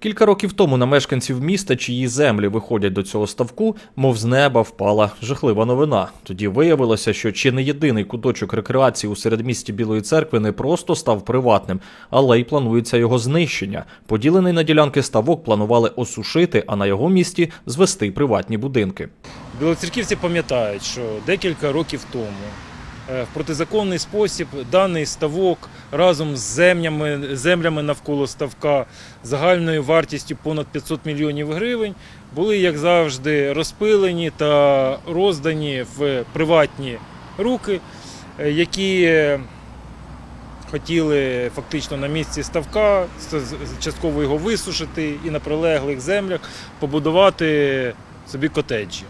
Кілька років тому на мешканців міста, чиї землі виходять до цього ставку, мов з неба впала жахлива новина. Тоді виявилося, що чи не єдиний куточок рекреації у середмісті Білої церкви не просто став приватним, але й планується його знищення. Поділений на ділянки ставок планували осушити, а на його місці звести приватні будинки. Білоцерківці пам'ятають, що декілька років тому в протизаконний спосіб даний ставок разом з землями, землями навколо ставка загальною вартістю понад 500 мільйонів гривень були, як завжди, розпилені та роздані в приватні руки, е, які е, хотіли фактично на місці ставка частково його висушити і на прилеглих землях побудувати собі котеджі.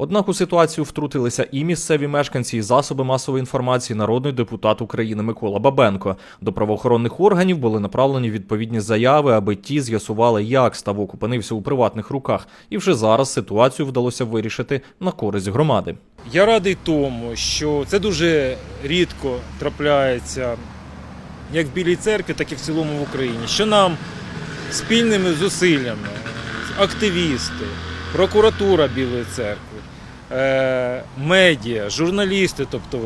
Однак у ситуацію втрутилися і місцеві мешканці, і засоби масової інформації, народний депутат України Микола Бабенко. До правоохоронних органів були направлені відповідні заяви, аби ті з'ясували, як ставок опинився у приватних руках, і вже зараз ситуацію вдалося вирішити на користь громади. Я радий тому, що це дуже рідко трапляється як в Білій церкві, так і в цілому в Україні. Що нам спільними зусиллями, активісти, прокуратура Білої церкви, е, медіа, журналісти, тобто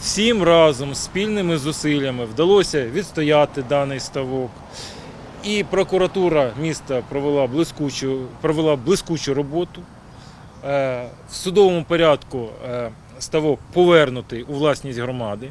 всім разом спільними зусиллями вдалося відстояти даний ставок. І прокуратура міста провела блискучу, провела блискучу роботу. Е, В судовому порядку е, ставок повернутий у власність громади.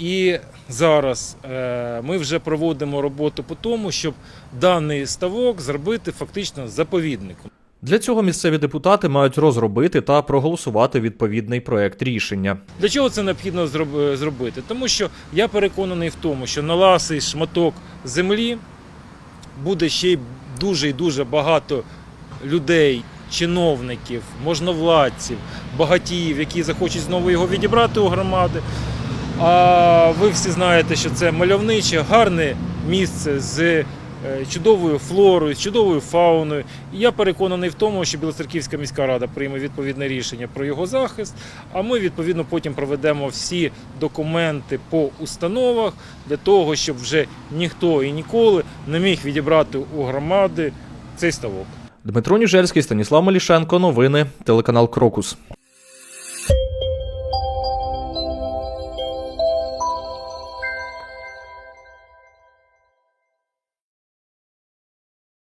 І зараз е, ми вже проводимо роботу по тому, щоб даний ставок зробити фактично заповідником. Для цього місцеві депутати мають розробити та проголосувати відповідний проект рішення. Для чого це необхідно зроб- зробити? Тому що я переконаний в тому, що на ласий шматок землі буде ще й дуже і дуже багато людей, чиновників, можновладців, багатіїв, які захочуть знову його відібрати у громади. А ви всі знаєте, що це мальовниче, гарне місце з е, чудовою флорою, з чудовою фауною. І я переконаний в тому, що Білоцерківська міська рада прийме відповідне рішення про його захист. А ми відповідно потім проведемо всі документи по установах для того, щоб вже ніхто і ніколи не міг відібрати у громади цей ставок. Дмитро Ніжельський, Станіслав Малішенко. Новини. Телеканал Крокус.